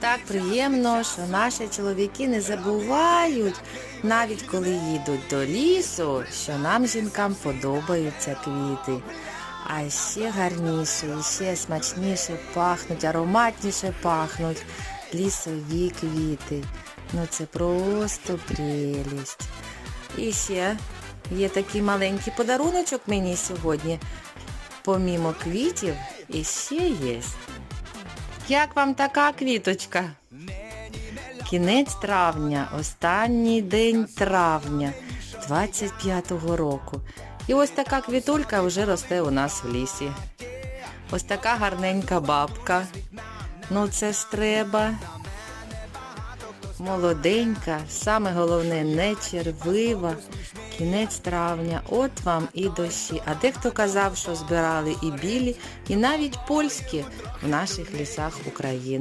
Так приємно, що наші чоловіки не забувають, навіть коли їдуть до лісу, що нам жінкам подобаються квіти. А ще гарніше, і ще смачніше пахнуть, ароматніше пахнуть лісові квіти. Ну це просто прелість. І ще є такий маленький подаруночок мені сьогодні. Помімо квітів, і ще є. Як вам така квіточка? Кінець травня, останній день травня 25-го року. І ось така квітулька вже росте у нас в лісі. Ось така гарненька бабка. Ну це ж треба. Молоденька, саме головне не червива. Кінець травня, от вам і дощі. А дехто казав, що збирали і білі, і навіть польські в наших лісах України.